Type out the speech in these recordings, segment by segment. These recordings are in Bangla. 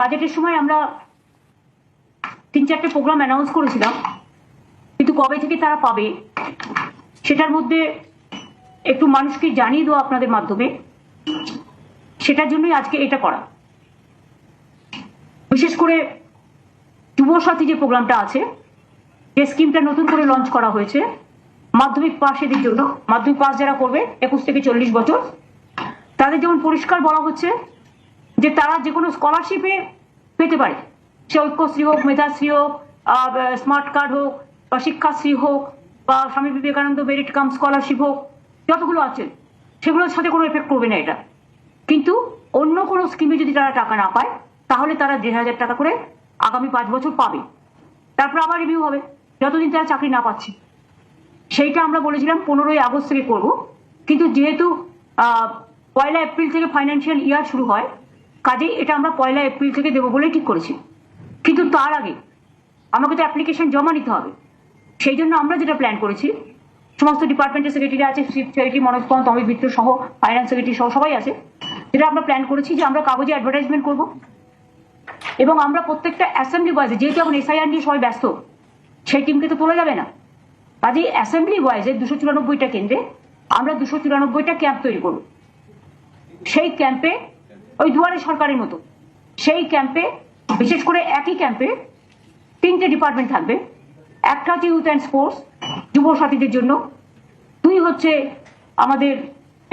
বাজেটের সময় আমরা তিন চারটে প্রোগ্রাম অ্যানাউন্স করেছিলাম, কিন্তু কবে থেকে তারা পাবে, সেটার মধ্যে একটু মানুষকে জানিয়ে দেওয়া আপনাদের মাধ্যমে, সেটার জন্যই আজকে এটা করা। বিশেষ করে যুবসাথী যে প্রোগ্রামটা আছে, যে স্কিমটা নতুন করে লঞ্চ করা হয়েছে, মাধ্যমিক পাশেদের জন্য, মাধ্যমিক পাস যারা করবে, একুশ থেকে চল্লিশ বছর, তাদের যেমন পরিষ্কার বলা হচ্ছে যে তারা যে কোনো স্কলারশিপে পেতে পারে। সে ঐক্যশ্রী হোক, মেধাশ্রী হোক স্মার্ট কার্ড হোক, বা শিক্ষাশ্রী হোক, বা Swami Vivekananda merit cum scholarship হোক, যতগুলো আছে, সেগুলোর সাথে কোনো এফেক্ট করবে না এটা। কিন্তু অন্য কোনো স্কিমে যদি তারা টাকা না পায়, তাহলে তারা দেড় হাজার টাকা করে আগামী পাঁচ বছর পাবে। তারপর আবার রিভিউ হবে, যতদিন তারা চাকরি না পাচ্ছে। সেইটা আমরা বলেছিলাম পনেরোই আগস্ট থেকে করব। কিন্তু যেহেতু পয়লা এপ্রিল থেকে ফাইন্যান্সিয়াল ইয়ার শুরু হয় কাজেই এটা আমরা পয়লা এপ্রিল থেকে দেবো বলেই ঠিক করেছি। কিন্তু তার আগে আমাকে তো অ্যাপ্লিকেশন জমা নিতে হবে। সেই জন্য আমরা যেটা প্ল্যান করেছি, সমস্ত ডিপার্টমেন্টের সেক্রেটারি আছে চিফ সেক্রেটারি মনোজ পন্ত অমিত মিত্র সহ ফাইন্যান্স সেক্রেটারি সহ সবাই আছে। যেটা আমরা প্ল্যান করেছি যে আমরা কাগজে অ্যাডভার্টাইজমেন্ট করব। এবং আমরা প্রত্যেকটা অ্যাসেম্বলি ওয়াইজে যেহেতু এখন এসআইআর নিয়ে সবাই ব্যস্ত, সেই টিমকে তো তোলা যাবে না। কাজেই অ্যাসেম্বলি ওয়াইজে দুশো চুরানব্বইটা কেন্দ্রে আমরা দুশো চুরানব্বইটা ক্যাম্প তৈরি করব। সেই ক্যাম্পে ওই দুয়ারে সরকারের মতো। সেই ক্যাম্পে বিশেষ করে একই ক্যাম্পে তিনটে ডিপার্টমেন্ট থাকবে। একটা হচ্ছে ইউথ অ্যান্ড স্পোর্টস যুব সাথীদের জন্য। দুই হচ্ছে আমাদের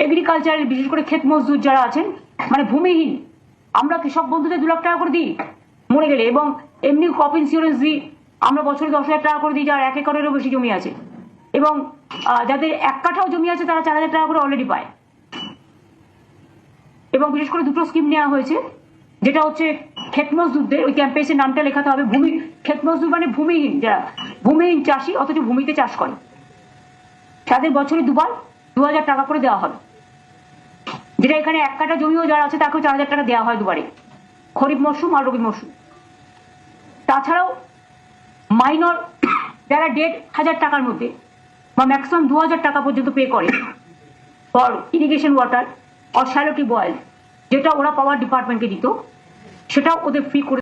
এগ্রিকালচারের বিশেষ করে ক্ষেত মজদুর যারা আছেন মানে ভূমিহীন। আমরা কৃষক বন্ধুদের দু লাখ টাকা করে দিই? মরে গেলে। এবং এমনি ক্রপ ইন্স্যুরেন্স দিই। আমরা বছরে দশ হাজার টাকা করে দিই, যার এক একরেরও বেশি জমি আছে। এবং যাদের এক কাঠাও জমি আছে, তারা চার হাজার টাকা করে অলরেডি পায়। এবং বিশেষ করে দুটো স্কিম নেওয়া হয়েছে, যেটা হচ্ছে ক্ষেত মজদুরদের ওই ক্যাম্পে এসে নামটা লেখাতে হবে ভূমি ক্ষেত মজদুর মানে ভূমিহীন যারা ভূমিহীন চাষি, অথচ ভূমিতে চাষ করে। তাদের বছরে দুবার দু হাজার টাকা করে দেওয়া হবে। যেটা এখানে এক কাটা জমিও যারা আছে, তাকেও চার হাজার টাকা দেওয়া হয় দুবারে। খরিফ মরশুম আর রবি মরশুম। তাছাড়াও মাইনর যারা দেড় হাজার টাকার মধ্যে বা ম্যাক্সিমাম দু হাজার টাকা পর্যন্ত পে করে for irrigation water or boil যেটা ওরা পাওয়ার ডিপার্টমেন্টকে দিত সেটাও ওদের ফ্রি করে